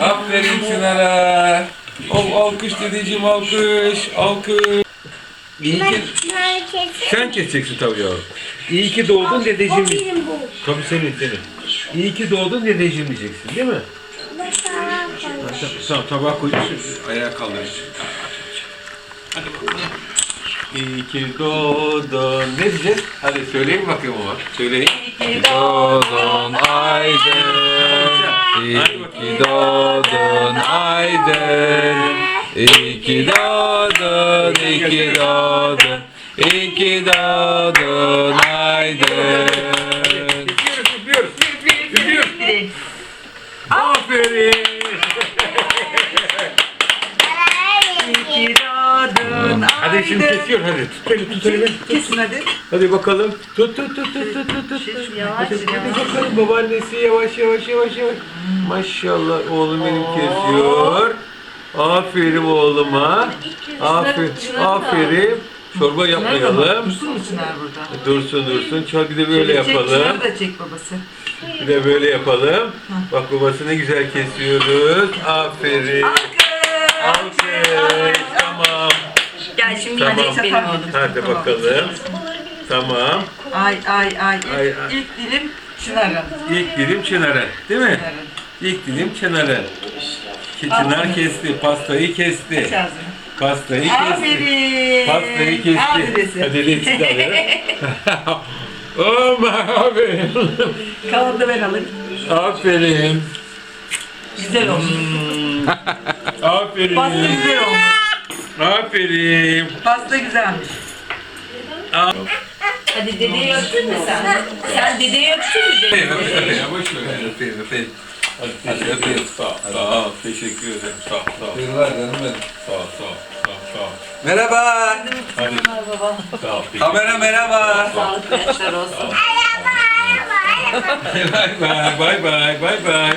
Aferin Çınar'a. Al, alkış dedeciğim, alkış, alkış. İyi ki... Sen keseceksin tabii yavrum. İyi ki doğdun dedeciğim. Tabii senin, senin. İyi ki doğdun dedeciğim diyeceksin değil mi? Tamam tabağa koyuyorsun. Ayağa kaldırıyorsun. Hadi bakalım. İyi ki doğdun. Ne diyeceğiz? Hadi söyleyin bakayım ama. Söyleyin. İyi ki doğdun Aydın. İyi ki doğdun Aydın. İyi ki doğdun, iyi ki doğdun. İyi ki doğdun Aydın. Üflüyoruz, üflüyoruz. Üflüyoruz. Aferin. Doğdun Hadi şimdi Aydın. kesiyor hadi. Tut beni tut. Tut. Kesin hadi. Hadi bakalım. Tut tut tut tut tut tut. tut. Yavaş Hadi, hadi yavaş. bakalım babaannesi yavaş yavaş yavaş yavaş. Maşallah oğlum benim kesiyor. Aferin oğluma. Aferin. Aferin. Çorba yapmayalım. Dursun mu Çınar burada? Dursun dursun. Çal bir de böyle yapalım. Çınar da çek babası. Bir de böyle yapalım. Bak babası ne güzel kesiyoruz. Aferin. Alkış. Tamam. Gel şimdi Tamam. hadi benim oğlum. Hadi bakalım. Tamam. Ay ay ay. Ay, ay. İlk dilim Çınar'ın. İlk dilim Çınar'ın. Değil mi? Çınar'ın. İlk dilim Çınar'ın. Ki Çınar kesti. Pastayı kesti. Pastayı kesti. Aferin. Pastayı kesti. Aferin. Hadi resim de alalım. Oh aferin. Kalanı da ben alayım. Aferin. Güzel olmuş. Aferin. Pasta güzel olmuş. Aferin. Pasta güzelmiş. Hadi dedeyi öptün mü sen? Sen dedeyi öptün mü dedeyi? Öpeyim, öpeyim. Hadi, öpeyim. Sağ ol, sağ ol. Teşekkür ederim. Sağ ol, sağ ol. Yıllar canım benim. Sağ ol, sağ ol, sağ ol, sağ ol. Merhaba. Hadi. Sağ ol. Kamera merhaba. Sağlıklı yaşlar olsun. Bay bay, bay bay, bay bay.